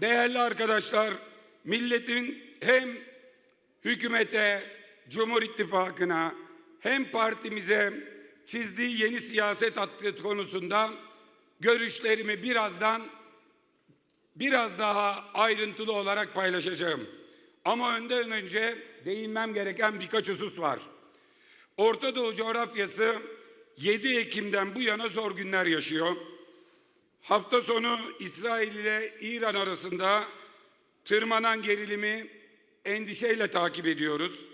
Değerli arkadaşlar, milletin hem hükümete, Cumhur İttifakı'na hem partimize çizdiği yeni siyaset hattı konusunda görüşlerimi birazdan biraz daha ayrıntılı olarak paylaşacağım. Ama önden önce değinmem gereken birkaç husus var. Orta Doğu coğrafyası 7 Ekim'den bu yana zor günler yaşıyor. Hafta sonu İsrail ile İran arasında tırmanan gerilimi endişeyle takip ediyoruz.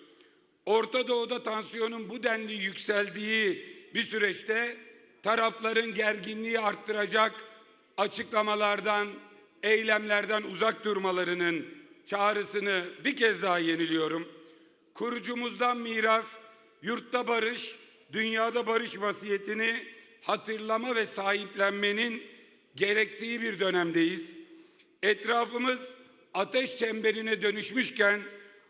Orta Doğu'da tansiyonun bu denli yükseldiği bir süreçte tarafların gerginliği arttıracak açıklamalardan, eylemlerden uzak durmalarının çağrısını bir kez daha yeniliyorum. Kurucumuzdan miras, yurtta barış, dünyada barış vasiyetini hatırlama ve sahiplenmenin gerektiği bir dönemdeyiz. Etrafımız ateş çemberine dönüşmüşken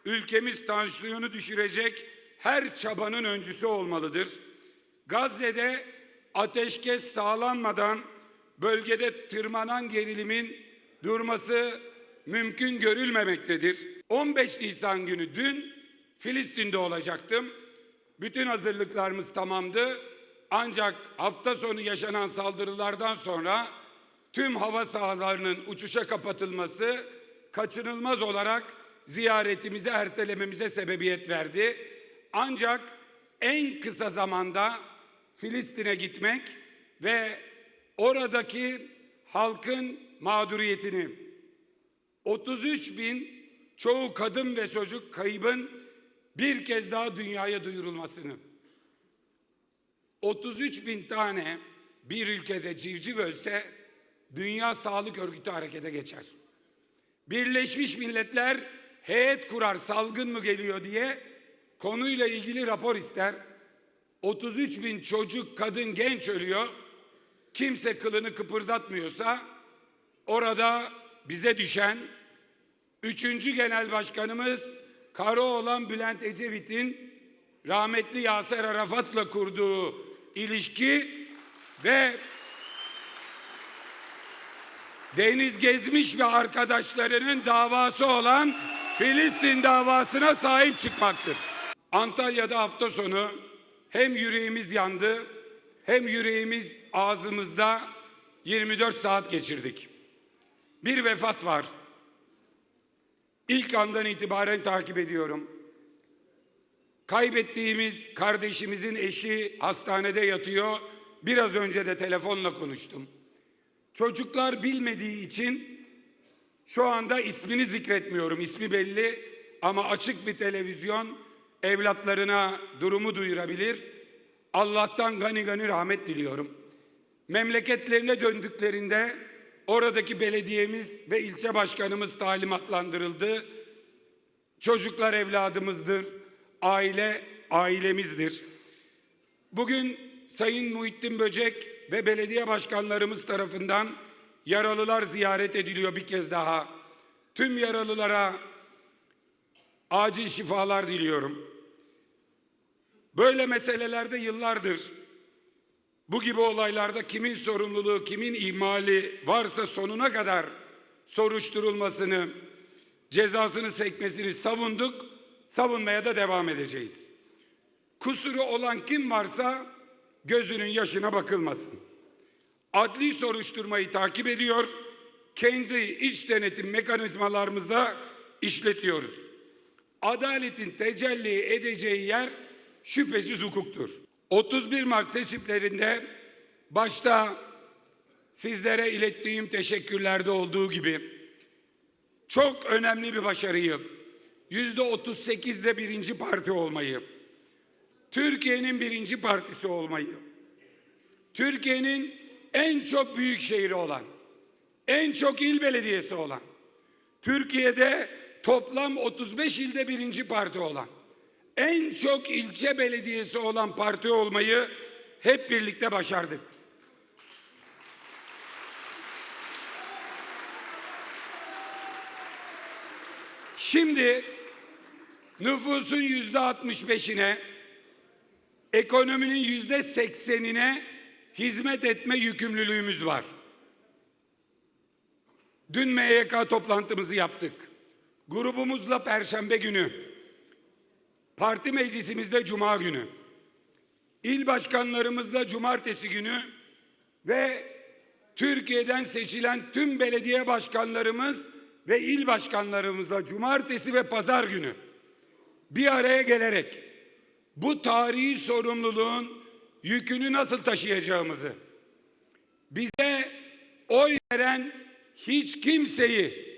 ülkemiz tansiyonu düşürecek her çabanın öncüsü olmalıdır. Gazze'de ateşkes sağlanmadan bölgede tırmanan gerilimin durması mümkün görülmemektedir. 15 Nisan günü dün Filistin'de olacaktım. Bütün hazırlıklarımız tamamdı. Ancak hafta sonu yaşanan saldırılardan sonra tüm hava sahalarının uçuşa kapatılması kaçınılmaz olarak ziyaretimizi ertelememize sebebiyet verdi. Ancak en kısa zamanda Filistin'e gitmek ve oradaki halkın mağduriyetini 33 bin çoğu kadın ve çocuk kaybın bir kez daha dünyaya duyurulmasını 33 bin tane bir ülkede civciv ölse Dünya Sağlık Örgütü harekete geçer. Birleşmiş Milletler heyet kurar salgın mı geliyor diye konuyla ilgili rapor ister. 33 bin çocuk, kadın, genç ölüyor. Kimse kılını kıpırdatmıyorsa orada bize düşen Üçüncü Genel Başkanımız Karaoğlan Bülent Ecevit'in rahmetli Yaser Arafat'la kurduğu ilişki ve Deniz Gezmiş ve arkadaşlarının davası olan Filistin davasına sahip çıkmaktır. Antalya'da hafta sonu hem yüreğimiz yandı hem yüreğimiz ağzımızda 24 saat geçirdik. Bir vefat var. İlk andan itibaren takip ediyorum. Kaybettiğimiz kardeşimizin eşi hastanede yatıyor. Biraz önce de telefonla konuştum. Çocuklar bilmediği için şu anda ismini zikretmiyorum. İsmi belli ama açık bir televizyon evlatlarına durumu duyurabilir. Allah'tan gani gani rahmet diliyorum. Memleketlerine döndüklerinde oradaki belediyemiz ve ilçe başkanımız talimatlandırıldı. Çocuklar evladımızdır, aile ailemizdir. Bugün Sayın Muhittin Böcek ve belediye başkanlarımız tarafından yaralılar ziyaret ediliyor bir kez daha. Tüm yaralılara acil şifalar diliyorum. Böyle meselelerde yıllardır bu gibi olaylarda kimin sorumluluğu, kimin ihmali varsa sonuna kadar soruşturulmasını, cezasını sekmesini savunduk, savunmaya da devam edeceğiz. Kusuru olan kim varsa gözünün yaşına bakılmasın. Adli soruşturmayı takip ediyor, kendi iç denetim mekanizmalarımızda işletiyoruz. Adaletin tecelli edeceği yer şüphesiz hukuktur. 31 Mart seçimlerinde başta sizlere ilettiğim teşekkürlerde olduğu gibi çok önemli bir başarıyı, yüzde 38'de birinci parti olmayı, Türkiye'nin birinci partisi olmayı, Türkiye'nin en çok büyük şehri olan, en çok il belediyesi olan, Türkiye'de toplam 35 ilde birinci parti olan, en çok ilçe belediyesi olan parti olmayı hep birlikte başardık. Şimdi nüfusun yüzde 65'ine, ekonominin yüzde 80'ine hizmet etme yükümlülüğümüz var. Dün MYK toplantımızı yaptık. Grubumuzla perşembe günü. Parti meclisimizde cuma günü. İl başkanlarımızla cumartesi günü ve Türkiye'den seçilen tüm belediye başkanlarımız ve il başkanlarımızla cumartesi ve pazar günü bir araya gelerek bu tarihi sorumluluğun yükünü nasıl taşıyacağımızı, bize oy veren hiç kimseyi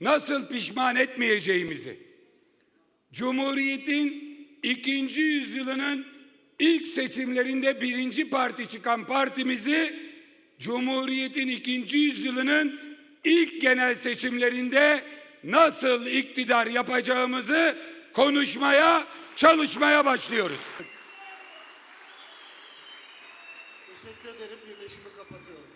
nasıl pişman etmeyeceğimizi, Cumhuriyet'in ikinci yüzyılının ilk seçimlerinde birinci parti çıkan partimizi Cumhuriyet'in ikinci yüzyılının ilk genel seçimlerinde nasıl iktidar yapacağımızı konuşmaya, çalışmaya başlıyoruz. Teşekkür ederim. Birleşimi kapatıyorum.